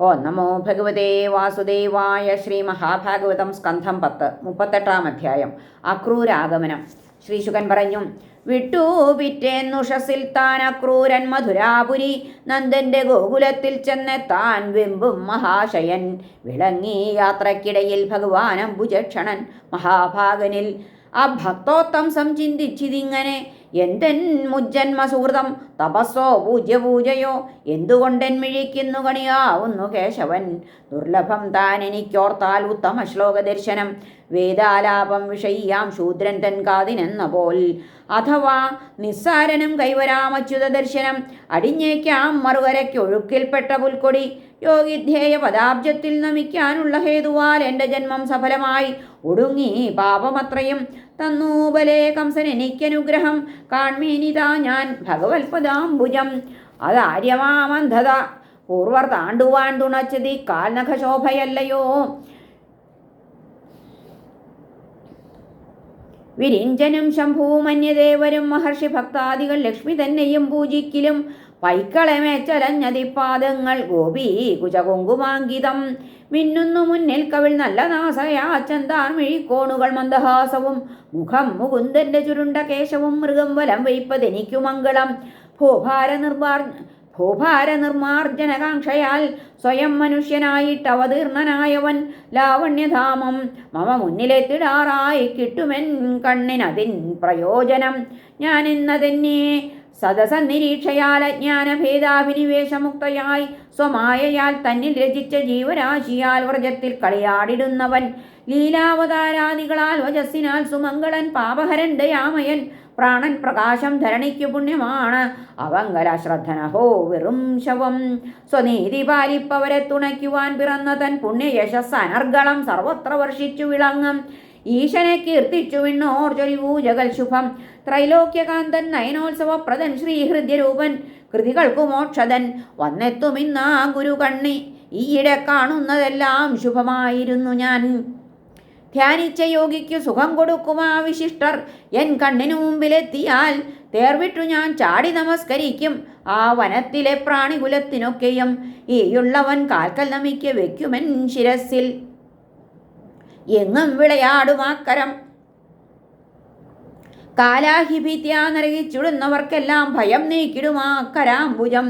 ഓ നമോ ഭഗവതേ വാസുദേവായ ശ്രീ മഹാഭാഗവതം സ്കന്ധം പത്ത് മുപ്പത്തെട്ടാം അധ്യായം. അക്രൂരാഗമനം. ശ്രീശുകൻ പറഞ്ഞു വിട്ടു പിറ്റേന്നുഷസിൽ താൻ അക്രൂരൻ മധുരാപുരി. നന്ദന്റെ ഗോകുലത്തിൽ ചെന്ന് താൻ വെമ്പും മഹാശയൻ. വിളങ്ങി യാത്രക്കിടയിൽ ഭഗവാനം ഭുജക്ഷണൻ മഹാഭാഗനിൽ ആ ഭക്തോത്തംസം ചിന്തിച്ചിതിങ്ങനെ എന്തെൻ മുജ്ജന്മ സുഹൃതം? തപസ്സോ പൂജ്യപൂജയോ എന്തുകൊണ്ടെൻ മിഴിക്കുന്നു കണിയാവുന്നു കേശവൻ? ദുർലഭം താൻ എനിക്കോർത്താൽ ഉത്തമ ശ്ലോക ദർശനം വേദാലാപം വിഷയ്യാം ശൂദ്രൻ തൻ കാതിനെന്ന പോൽ. അഥവാ നിസ്സാരനും കൈവരാമച്യുത ദർശനം അടിഞ്ഞേക്കാം മറുകരയ്ക്കൊഴുക്കിൽപ്പെട്ട പുൽക്കൊടി. യോഗിധ്യേയ പദാബ്ജത്തിൽ നമിക്കാനുള്ള ഹേതുവാൽ എന്റെ ജന്മം സഫലമായി. ഒടുങ്ങി പാപമത്രയും തന്നൂബലേ കംസൻ എനിക്കനുഗ്രഹം. കാൺമീനിതാ ഞാൻ ഭഗവത്പദാംബുജം. അതാര്യമാമന്ധത. പൂർവർ താണ്ടുവാൻ തുണച്ചതി കാൽനഖശോഭയല്ലയോ? വിരിഞ്ചനും ശംഭൂമന്യദേവരും മഹർഷി ഭക്താദികൾ ലക്ഷ്മി തന്നെയും പൂജിക്കിലും. പൈക്കളമേച്ചലഞ്ഞതിപ്പാദങ്ങൾ ഗോപി കുചകുങ്കുമാങ്കിതം മിന്നുന്നു മുന്നിൽ കവിൾ നല്ല നാസയാച്ചന്താർ മിഴിക്കോണുകൾ മന്ദഹാസവും. മുഖം മുകുന്ദന്റെ ചുരുണ്ട കേശവും മൃഗം വലം വയ്പതെനിക്കു മംഗളം. ഭൂഭാര നിർമാർ ഭൂഭാര നിർമാർജനകാംക്ഷയാൽ സ്വയം മനുഷ്യനായിട്ട് അവതീർണനായവൻ ലാവണ്യധാമം മമ മുന്നിലെത്തിടാറായി കിട്ടുമെൻ കണ്ണിനതിൻ പ്രയോജനം. ഞാൻ ഇന്നതെന്നെ സദസനിരീക്ഷയാൽ അജ്ഞാനഭേദാഭിനിവേശമുക്തയായി സ്വമായയാൽ തന്നിൽ രചിച്ച ജീവരാശിയാൽ വ്രജത്തിൽ കളിയാടിടുന്നവൻ. ലീലാവതാരാദികളാൽ വജസ്സിനാൽ സുമംഗളൻ പാപഹരൻ ദയാമയൻ പ്രാണൻ പ്രകാശം ധരണിക്കു പുണ്യമാണ്. അവങ്കല ശ്രദ്ധനഹോ വെറും ശവം. സ്വനീതി പാലിപ്പവരെ തുണയ്ക്കുവാൻ പിറന്ന തൻ പുണ്യ പുണ്യയശസ് അനർഗളം സർവത്ര വർഷിച്ചു വിളങ്ങും. ഈശനെ കീർത്തിച്ചു വിണ്ണോർ ചൊരിവൂ ജഗൽ ശുഭം. ത്രൈലോക്യകാന്തൻ നയനോത്സവ പ്രദൻ ശ്രീഹൃദ്യരൂപൻ കൃതികൾക്കു മോക്ഷതൻ വന്നെത്തുമിന്നാ ഗുരു കണ്ണി ഈയിടെ കാണുന്നതെല്ലാം ശുഭമായിരുന്നു ഞാൻ. ധ്യാനിച്ച യോഗിക്കു സുഖം കൊടുക്കുമാ വിശിഷ്ടർ എൻ കണ്ണിനു മുമ്പിലെത്തിയാൽ തേർവിട്ടു ഞാൻ ചാടി നമസ്കരിക്കും. ആ വനത്തിലെ പ്രാണികുലത്തിനൊക്കെയും ഈയുള്ളവൻ കാൽക്കൽ നമിക്ക് വയ്ക്കുമെൻ ശിരസിൽ എങ്ങും വിളയാടുമാക്കരം കാലാഹിഭിത്യാനരകിച്ചുടുന്നവർക്കെല്ലാം ഭയം നീക്കിടുമാ കരാംബുജം.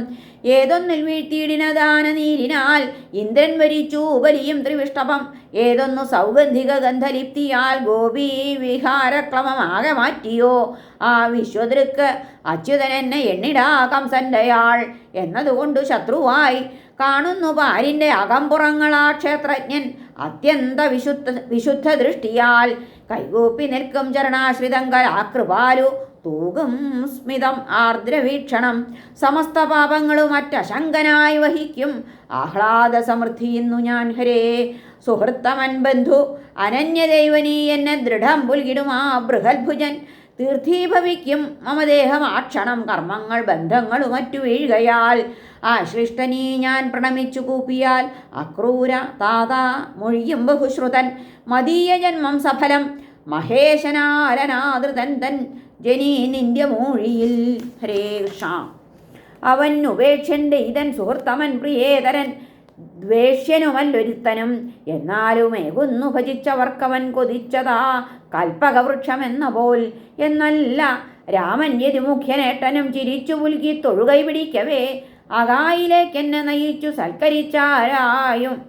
ഏതൊന്നിൽ വീട്ടിയിടിനദാന നീരിനാൽ ഇന്ദ്രൻ വരിച്ചു ബലിയും ത്രിവിഷ്ടപം ഏതൊന്നു സൗഗന്ധിക ഗന്ധലിപ്തിയാൽ ഗോപി വിഹാരക്രമമാകെ മാറ്റിയോ? ആ വിശ്വദൃക്ക് അച്യുതൻ എന്നെ എണ്ണിടാ കംസന്റെയാൾ എന്നതുകൊണ്ട് ശത്രുവായി കാണുന്നു പാരിന്റെ അകമ്പുറങ്ങളാ ക്ഷേത്രജ്ഞൻ. അത്യന്ത വിശുദ്ധ വിശുദ്ധ ദൃഷ്ടിയാൽ കൈകൂപ്പി നിൽക്കും ചരണാശ്രിതങ്കൽ ആ കൃപാലു തൂകും സ്മിതം ആർദ്രവീക്ഷണം. സമസ്ത പാപങ്ങളും മറ്റശങ്കനായി വഹിക്കും. ആഹ്ലാദ സമൃദ്ധിയുന്നു ഞാൻ ഹരേ. സുഹൃത്തമൻ ബന്ധു അനന്യദൈവനീ എന്നെ ദൃഢം പുൽകിടുമാ ബൃഹത്ഭുജൻ. തീർത്ഥീഭവിക്കും മമദേഹം ആക്ഷണം ക്ഷണം കർമ്മങ്ങൾ ബന്ധങ്ങളും മറ്റു വീഴുകയാൽ ആശ്ലിഷ്ടനീ ഞാൻ പ്രണമിച്ചു കൂപ്പിയാൽ അക്രൂര താതാ മൊഴിയും ബഹുശ്രുതൻ. മതീയ ജന്മം സഫലം മഹേശനാരനാദൃതൻ തൻ ജനീ നിന്റെ മൂഴിയിൽ. ഹരേ കൃഷ്ണ. അവൻ ഉപേക്ഷന്റെ ഇതൻ സുഹൃത്തമൻ പ്രിയേതരൻ. ദ്വേഷ്യനുമല്ലൊരുത്തനും. എന്നാലുമേ കുന്നു ഭജിച്ചവർക്കവൻ കൊതിച്ചതാ. കൽപ്പകവൃക്ഷമെന്ന പോൽ എന്നല്ല രാമൻ യതിമുഖ്യനേട്ടനും ചിരിച്ചു പുൽകി തൊഴുകൈ പിടിക്കവേ. അകായിലേക്കെന്നെ നയിച്ചു സൽക്കരിച്ചാരായും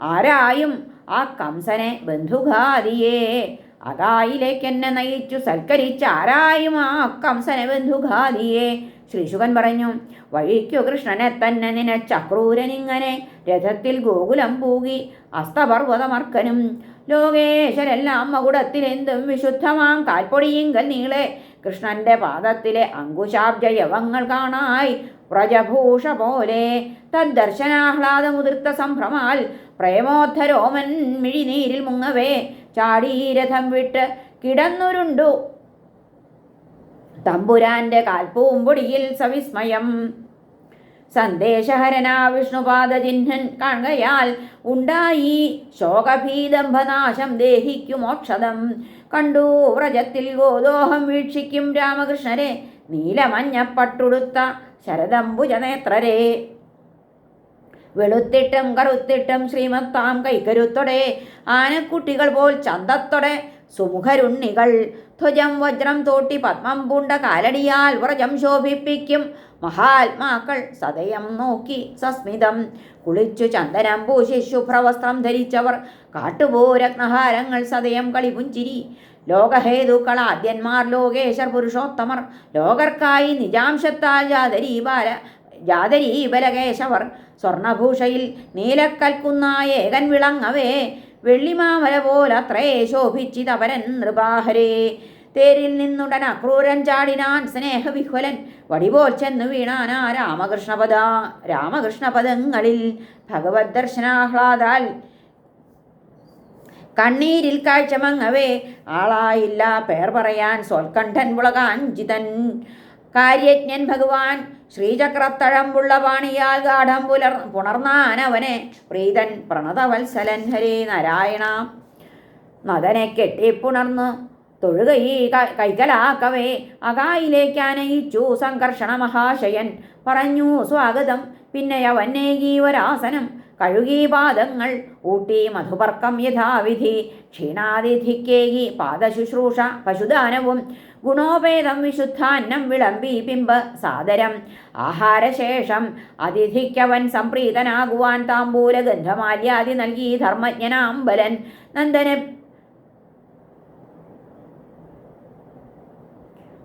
ആരായും ആ കംസനെ ബന്ധുഘാതിയെ അകായിലേക്കെന്നെ നയിച്ചു സൽക്കരിച്ച ആരായും ആ കംസന ബന്ധുഘാതിയെ ശ്രീശുകൻ പറഞ്ഞു വഴിക്കു കൃഷ്ണനെ തന്നെ നിന ചക്രൂരനിങ്ങനെ രഥത്തിൽ ഗോകുലം പൂകി അസ്തപർവതമർക്കനും ലോകേശരെല്ലാം മകുടത്തിലെന്തും വിശുദ്ധമാം. കാൽപ്പൊടിയിങ്കൽ നീളെ കൃഷ്ണന്റെ പാദത്തിലെ അങ്കുശാബ്ജയവങ്ങൾ കാണായി. വ്രജഭൂഷ പോലെ തദ്ദർശനാഹ്ലാദമുതിർത്ത സംഭ്രമാൽ പ്രേമോദ്ധരോമൻ മിഴിനീരിൽ മുങ്ങവേ. ചാടീരഥം വിട്ട് കിടന്നുരുണ്ടു. തമ്പുരാന്റെ കാൽപ്പൂമ്പൊടിയിൽ സവിസ്മയം. സന്ദേശഹരനാ വിഷ്ണുപാദ ചിഹ്നൻ കാണുകയാൽ ഉണ്ടായി. ശോകഭീതംഭനാശം ദേഹിക്കു മോക്ഷതം കണ്ടു വ്രജത്തിൽ ഗോദോഹം വീക്ഷിക്കും രാമകൃഷ്ണരെ. നീലമഞ്ഞപ്പട്ടുടുത്ത ശരദംബുജനേത്രരെ. വെളുത്തിട്ടും കറുത്തിട്ടും ശ്രീമത്താം കൈക്കരുത്തൊടെ ആനക്കുട്ടികൾ പോൽ ചന്തത്തൊടെ സുമുഖരുണ്ണികൾ. ധ്വജം വജ്രം തോട്ടി പത്മം പൂണ്ട കാലടിയാൽ വ്രജം ശോഭിപ്പിക്കും. മഹാത്മാക്കൾ സതയം നോക്കി സസ്മിതം. കുളിച്ചു ചന്ദനം പൂശി ശുഭ്രവസ്ത്രം ധരിച്ചവർ കാട്ടുപോരത്നഹാരങ്ങൾ സതയം കളിപുഞ്ചിരി. ലോകഹേതുക്കൾ ആദ്യന്മാർ ലോകേശർ പുരുഷോത്തമർ. ലോകർക്കായി നിജാംശത്താൽ ജാതരീ ബാല ജാതരീ ബലകേശവർ സ്വർണഭൂഷയിൽ നീലക്കൽക്കുന്ന ഏകൻ വിളങ്ങവേ. വെള്ളിമാമല പോലത്രേ ശോഭിച്ചിതപരൻ നൃപാഹരേ. തേരിൽ നിന്നുടൻ അക്രൂരൻ ചാടിനാൻ സ്നേഹവിഹ്വലൻ വടിപോൽ ചെന്ന് വീണാനാ രാമകൃഷ്ണപദ. രാമകൃഷ്ണപദങ്ങളിൽ ഭഗവത് ദർശനാഹ്ലാദാൽ കണ്ണീരിൽ കാഴ്ചമങ്ങവേ. ആളായില്ല പേർ പറയാൻ സോൽക്കണ്ഠൻ മുളകാഞ്ചിതൻ. കാര്യജ്ഞൻ ഭഗവാൻ ശ്രീചക്രത്തഴമ്പുള്ള പാണിയാൽ ഗാഠം പുലർ പുണർന്നാനവനെ പ്രീതൻ പ്രണതവത്സലൻ ഹരി നാരായണ. നദനെ കെട്ടിപ്പുണർന്ന് തൊഴുകൈ കൈകലാക്കവേ. അകായിലേക്കാനയിച്ചു സംഘർഷണ മഹാശയൻ. പറഞ്ഞു സ്വാഗതം. പിന്നെ അവന്നേകീവരാസനം കഴുകി പാദങ്ങൾ. ഊട്ടി മധുപർക്കം യഥാവിധി. ക്ഷീണാതിഥിക്കേകി പാദശുശ്രൂഷ. പശുദാനവും ഗുണോപേതം വിശുദ്ധാന്നം വിളമ്പി പിമ്പ് സാദരം. ആഹാരശേഷം അതിഥിക്കവൻ സംപ്രീതനാകുവാൻ താമ്പൂല ഗന്ധമാല്യാദി നൽകി ധർമ്മജ്ഞനാംബലൻ. നന്ദനെ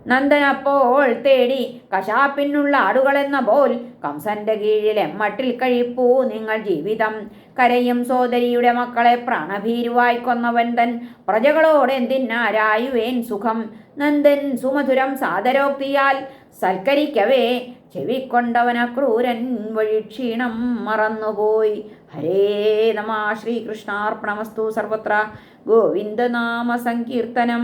നന്ദനപ്പോൾ തേടി കശാപ്പിനുള്ള ആടുകളെന്ന പോൽ കംസന്റെ കീഴിൽ എമ്മട്ടിൽ കഴിപ്പൂ നിങ്ങൾ ജീവിതം. കരയും സോദരിയുടെ മക്കളെ പ്രാണഭീരുവായി കൊന്നവൻ തൻ പ്രജകളോട് എന്തിനാരായുവേൻ സുഖം. നന്ദൻ സുമധുരം സാദരോക്തിയാൽ സൽക്കരിക്കവേ ചെവിക്കൊണ്ടവന ക്രൂരൻ വഴി ക്ഷീണം മറന്നുപോയി. ഹരേ നമ ശ്രീകൃഷ്ണാർപ്പണമസ്തു സർവത്ര. ഗോവിന്ദനാമ സങ്കീർത്തനം